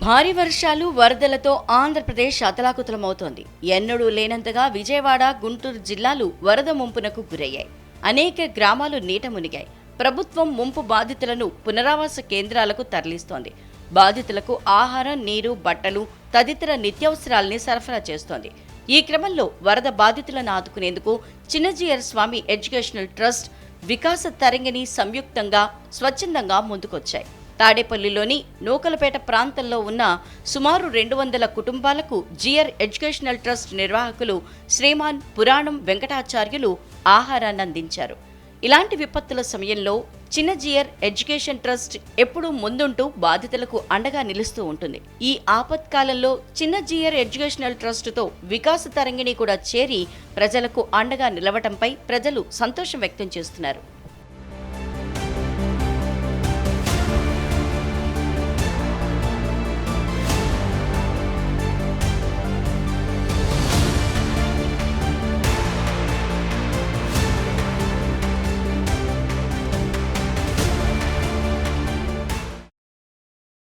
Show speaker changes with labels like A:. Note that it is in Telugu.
A: భారీ వర్షాలు వరదలతో ఆంధ్రప్రదేశ్ అతలాకుతలమవుతోంది. ఎన్నడూ లేనంతగా విజయవాడ గుంటూరు జిల్లాలు వరద ముంపునకు గురయ్యాయి. అనేక గ్రామాలు నీట మునిగాయి. ప్రభుత్వం ముంపు బాధితులను పునరావాస కేంద్రాలకు తరలిస్తోంది. బాధితులకు ఆహారం నీరు బట్టలు తదితర నిత్యావసరాల్ని సరఫరా చేస్తోంది. ఈ క్రమంలో వరద బాధితులను ఆదుకునేందుకు చిన్నజీయర్ స్వామి ఎడ్యుకేషనల్ ట్రస్ట్ వికాస తరంగిణి సంయుక్తంగా స్వచ్ఛందంగా ముందుకొచ్చాయి. తాడేపల్లిలోని నూకలపేట ప్రాంతంలో ఉన్న సుమారు రెండు వందల కుటుంబాలకు జియర్ ఎడ్యుకేషనల్ ట్రస్ట్ నిర్వాహకులు శ్రీమాన్ పురాణం వెంకటాచార్యులు ఆహారాన్ని అందించారు. ఇలాంటి విపత్తుల సమయంలో చిన్న జియర్ ఎడ్యుకేషన్ ట్రస్ట్ ఎప్పుడూ ముందుంటూ బాధితులకు అండగా నిలుస్తూ ఉంటుంది. ఈ ఆపత్కాలంలో చిన్న జియర్ ఎడ్యుకేషనల్ ట్రస్టుతో వికాస తరంగిణి కూడా చేరి ప్రజలకు అండగా నిలవటంపై ప్రజలు సంతోషం వ్యక్తం చేస్తున్నారు.